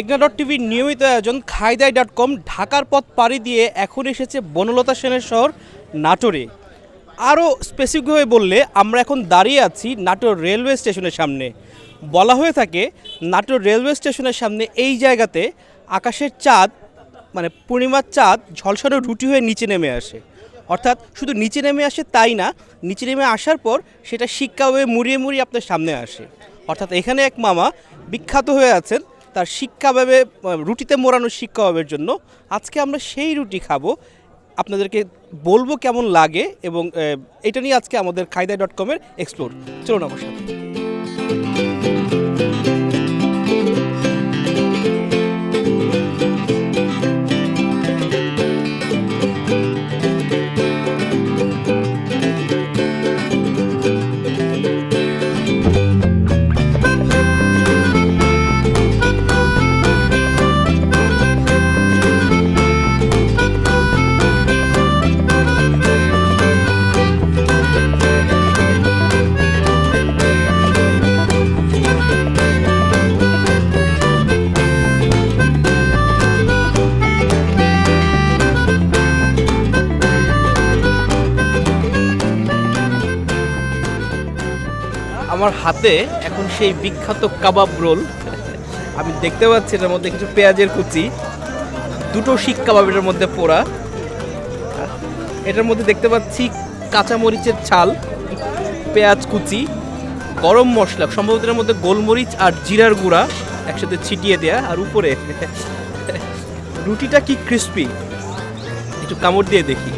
মেঘনা ডট টিভির নিয়মিত আয়োজন খাইদাই ডট কম ঢাকার পথ পাড়ি দিয়ে এখন এসেছে বনলতা সেনের শহর নাটোরে। আরও স্পেসিফিকভাবে বললে, আমরা এখন দাঁড়িয়ে আছি নাটোর রেলওয়ে স্টেশনের সামনে। বলা হয়ে থাকে, নাটোর রেলওয়ে স্টেশনের সামনে এই জায়গাতে আকাশের চাঁদ মানে পূর্ণিমার চাঁদ ঝলসানো রুটি হয়ে নিচে নেমে আসে। অর্থাৎ শুধু নিচে নেমে আসে তাই না, নিচে নেমে আসার পর সেটা শিক্ষা হয়ে মুড়িয়ে মুড়িয়ে আপনার সামনে আসে। অর্থাৎ এখানে এক মামা বিখ্যাত হয়ে আছেন তার শিক্ষাভাবে রুটিতে মোড়ানো শিক্ষাভাবের জন্য। আজকে আমরা সেই রুটি খাব। আপনাদেরকে বলব কেমন লাগে এবং এটা নিয়ে আজকে আমাদের খায়দা ডট কমের এক্সপ্লোর চলুন আমার সাথে। আমার হাতে এখন সেই বিখ্যাত কাবাব রোল। আমি দেখতে পাচ্ছি এটার মধ্যে কিছু পেঁয়াজের কুচি, দুটো শিক কাবাব এটার মধ্যে পোড়া। এটার মধ্যে দেখতে পাচ্ছি কাঁচামরিচের ছাল, পেঁয়াজ কুচি, গরম মশলা, সম্ভবত এর মধ্যে গোলমরিচ আর জিরার গুঁড়া একসাথে ছিটিয়ে দেয়া আর উপরে। রুটিটা কি ক্রিস্পি একটু কামড় দিয়ে দেখি।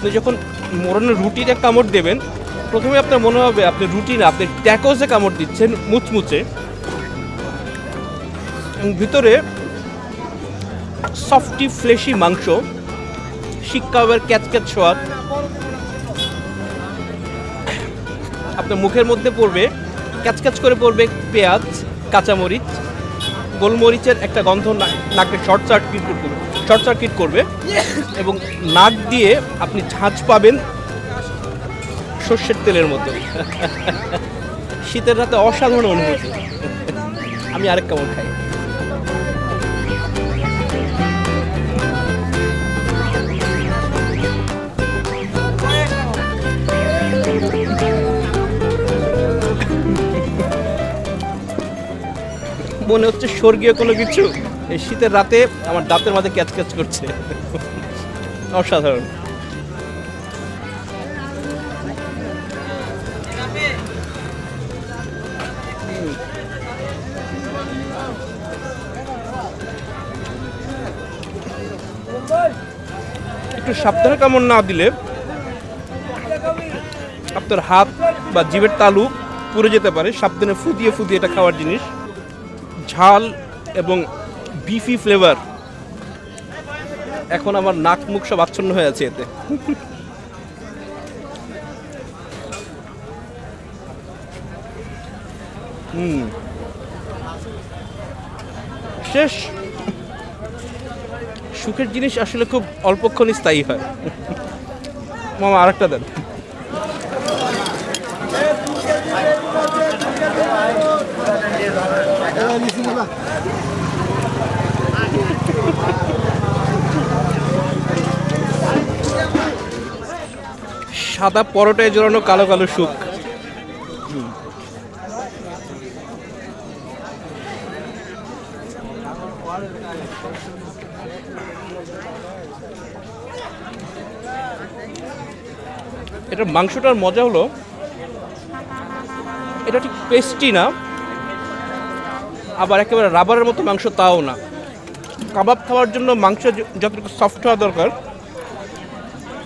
আপনি যখন মোড়ানো রুটিটা কামড় দেবেন, প্রথমে আপনার মনে হবে আপনি রুটি না, আপনি ট্যাকোসে কামড় দিচ্ছেন মুচমুচে। ভিতরে সফটি, ফ্লেশি মাংস, শিক্ষাবের ক্যাচ ক্যাচ সোয়াদ। আপনার মুখের মধ্যে পড়বে ক্যাচ ক্যাচ করে পড়বে পেঁয়াজ, কাঁচামরিচ, গোলমরিচের একটা গন্ধ নাকে শর্ট সার্কিট করবে শর্ট সার্কিট করবে এবং নাক দিয়ে আপনি ঝাঁঝ পাবেন সর্ষের তেলের মতো শীতের রাতে অসাধারণ অনুভূতি। আমি আরেক কেমন খাই। মনে হচ্ছে স্বর্গীয় কোনো কিছু? এই শীতের রাতে আমার দাঁতের মাঝে ক্যাচ ক্যাচ করছে। অসাধারণ। একটু সাবধানে কামড় না দিলে আপনার হাত বা জিভের তালু পুড়ে যেতে পারে। সাবধানে ফুদিয়ে ফুদিয়ে এটা খাওয়ার জিনিস। ঝাল এবং বিফি ফ্লেভার এখন আমার নাক মুখ সব আচ্ছন্ন হয়ে আছে এতে। হুম। শেষ। সুখের জিনিস আসলে খুব অল্পক্ষণই স্থায়ী হয়। মামা, আরেকটা দেন। সাদা পরোটায় জড়ানো কালো কালো সুখ। এটার মাংসটার মজা হলো, এটা ঠিক পেস্টি না, আবার একেবারে রাবারের মতো মাংস তাও না। কাবাব খাওয়ার জন্য মাংস যতটুকু সফট হওয়া দরকার,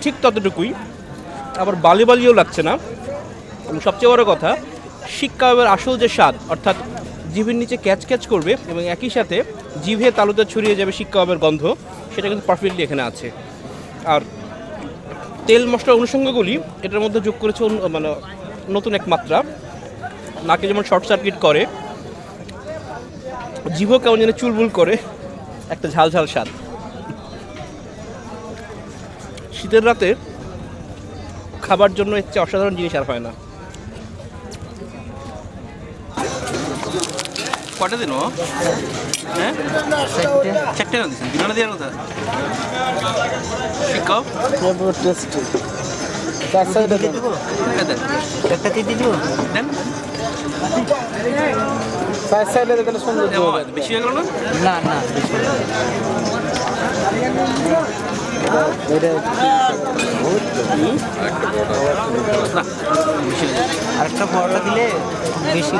ঠিক ততটুকুই। আবার বালি বালিও লাগছে না। এবং সবচেয়ে বড় কথা শিক কাবাবের আসল যে স্বাদ, অর্থাৎ জিভের নিচে ক্যাচ ক্যাচ করবে এবং একই সাথে জিভে তালুতে ছড়িয়ে যাবে শিক কাবাবের গন্ধ, সেটা কিন্তু পারফেক্টলি এখানে আছে। আর তেল মশলার অনুষঙ্গগুলি, এটার মধ্যে যোগ করেছে মানে নতুন এক মাত্রা। নাকে যেমন শর্ট সার্কিট করে, জিভও কেমন যেন চুলবুল করে, একটা ঝাল ঝাল স্বাদ। শীতের রাতে খাবার জন্য এর চেয়ে অসাধারণ জিনিস আর হয় না। কটা দিন হ্যাঁ? চারটে না দিচ্ছেন দেওয়ার কথা? শিক্ষক? টেস্টি বেশি হয়ে গেল না? না না আরেকটা পরোটা দিলে বেশি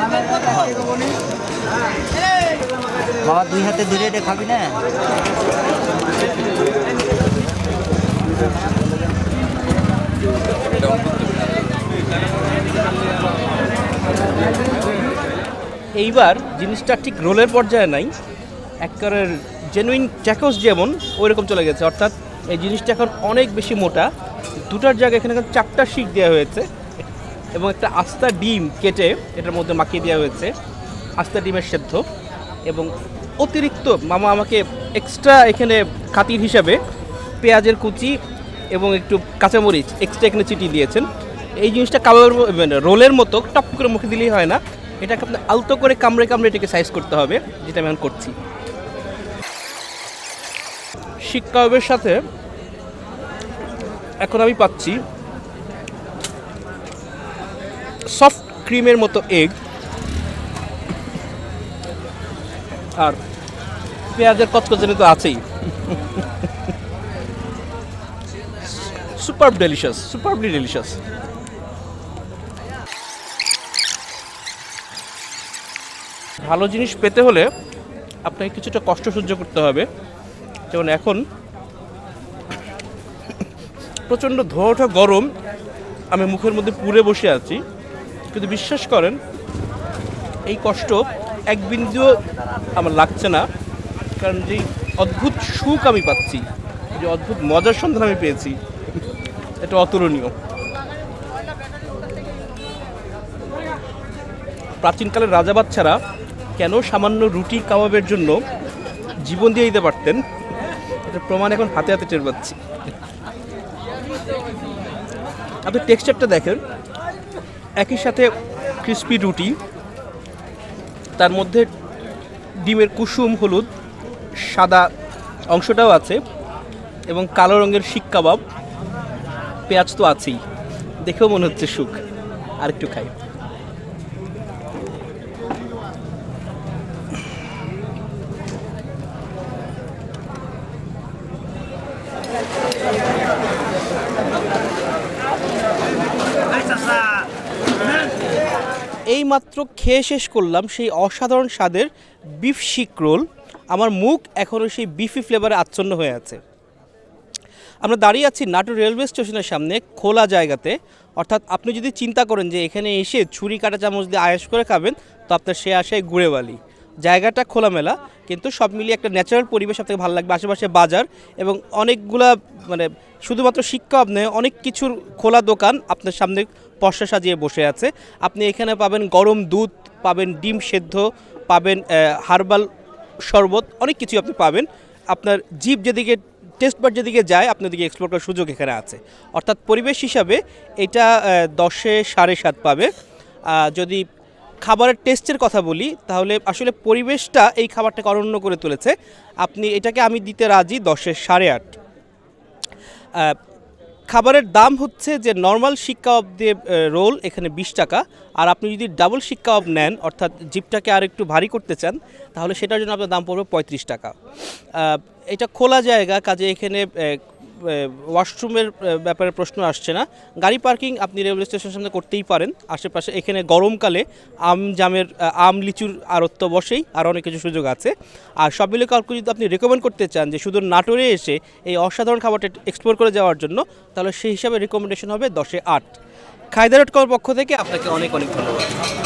বাবা দুই হাতে ধরে এটা খাবি না? এইবার জিনিসটা ঠিক রোলের পর্যায়ে নাই। একবারের জেনুইন ট্যাকোস যেমন ওই রকম চলে গেছে। অর্থাৎ এই জিনিসটা এখন অনেক বেশি মোটা। দুটার জায়গায় এখানে চারটা শিক দেওয়া হয়েছে এবং একটা আস্তা ডিম কেটে এটার মধ্যে মাখিয়ে দেওয়া হয়েছে। আস্তা ডিমের সেদ্ধ এবং অতিরিক্ত মামা আমাকে এক্সট্রা এখানে খাতির হিসাবে পেঁয়াজের কুচি এবং একটু কাঁচামরিচ এক্সট্রা এখানে চিটি দিয়েছেন। এই জিনিসটা কাবাবের মানে রোলের মতো টপ করে মুখে দিলেই হয় না। এটাকে আপনি আলতো করে কামড়ে কামড়ে এটাকে সাইজ করতে হবে, যেটা আমি এখন করছি। শিক কাবাবের সাথে এখন আমি পাচ্ছি সফট ক্রিমের মতো এগ আর পেঁয়াজের কচকচানি তো আছেই। সুপার ডেলিশিয়াস সুপারবলি ডেলিশিয়াস ভালো জিনিস পেতে হলে আপনাকে কিছুটা কষ্ট সহ্য করতে হবে। যেমন এখন প্রচণ্ড ধোয়া ওঠা গরম, আমি মুখের মধ্যে পুড়ে বসে আছি। কিন্তু বিশ্বাস করেন, এই কষ্ট এক বিন্দুও আমার লাগছে না, কারণ যেই অদ্ভুত সুখ আমি পাচ্ছি, যে অদ্ভুত মজার সন্ধান আমি পেয়েছি, এটা অতুলনীয়। প্রাচীনকালের রাজা বাচ্চারা কেন সামান্য রুটি কাবাবের জন্য জীবন দিয়ে দিতে পারতেন? এটা প্রমাণ এখন হাতে হাতে টের পাচ্ছি। আপনি টেক্সচারটা দেখেন। একই সাথে ক্রিস্পি রুটি, তার মধ্যে ডিমের কুসুম, হলুদ, সাদা অংশটাও আছে এবং কালো রঙের শিক কাবাব, পেঁয়াজ তো আছেই। দেখেও মনে হচ্ছে সুখ। আরেকটু খাই। এই মাত্র খেয়ে শেষ করলাম সেই অসাধারণ স্বাদের বিফ শিক রোল আমার মুখ এখনও সেই বিফি ফ্লেভারে আচ্ছন্ন হয়ে আছে। আমরা দাঁড়িয়ে আছি নাটোর রেলওয়ে স্টেশনের সামনে খোলা জায়গাতে। অর্থাৎ আপনি যদি চিন্তা করেন যে এখানে এসে ছুরি, কাটা চামচ দিয়ে আয়েস করে খাবেন, তো আপনার সে আশায় ঘুরে বালি। জায়গাটা খোলামেলা, কিন্তু সব মিলিয়ে একটা ন্যাচারাল পরিবেশ আপনাকে ভালো লাগবে। আশেপাশে বাজার এবং অনেকগুলা মানে শুধুমাত্র শিক্ষা নয়, অনেক কিছুর খোলা দোকান আপনার সামনে পশা সাজিয়ে বসে আছে। আপনি এখানে পাবেন গরম দুধ, পাবেন ডিম সেদ্ধ, পাবেন হার্বাল শরবত, অনেক কিছু আপনি পাবেন। আপনার জিপ যেদিকে, টেস্ট বার যেদিকে যায়, আপনার দিকে এক্সপ্লোর করার সুযোগ এখানে আছে। অর্থাৎ পরিবেশ হিসাবে এটা দশে সাড়ে সাত পাবে। যদি খাবারের টেস্টের কথা বলি, তাহলে আসলে পরিবেশটা এই খাবারটাকে অনন্য করে তুলেছে। আপনি এটাকে আমি দিতে রাজি দশের সাড়ে আট। খাবারের দাম হচ্ছে যে নর্মাল শিক্ষা কাবাব দিয়ে রোল এখানে বিশ টাকা। আর আপনি যদি ডাবল শিক্ষা কাবাব নেন, অর্থাৎ জিপটাকে আর একটু ভারী করতে চান, তাহলে সেটার জন্য আপনার দাম পড়বে পঁয়ত্রিশ টাকা। এটা খোলা জায়গা, কাজে এখানে ওয়াশরুমের ব্যাপারে প্রশ্ন আসছে না। গাড়ি পার্কিং আপনি রেলওয়ে স্টেশনের সামনে করতেই পারেন। আশেপাশে এখানে গরমকালে আম জামের আম, লিচুর আড়ত্ব বসেই আর অনেক কিছু সুযোগ আছে। আর সব মিলে কাউকে যদি আপনি রেকমেন্ড করতে চান যে শুধু নাটোরে এসে এই অসাধারণ খাবারটা এক্সপ্লোর করে যাওয়ার জন্য, তাহলে সেই হিসাবে রেকমেন্ডেশন হবে দশে আট। খায়দা ডট কমের পক্ষ থেকে আপনাকে অনেক অনেক ধন্যবাদ।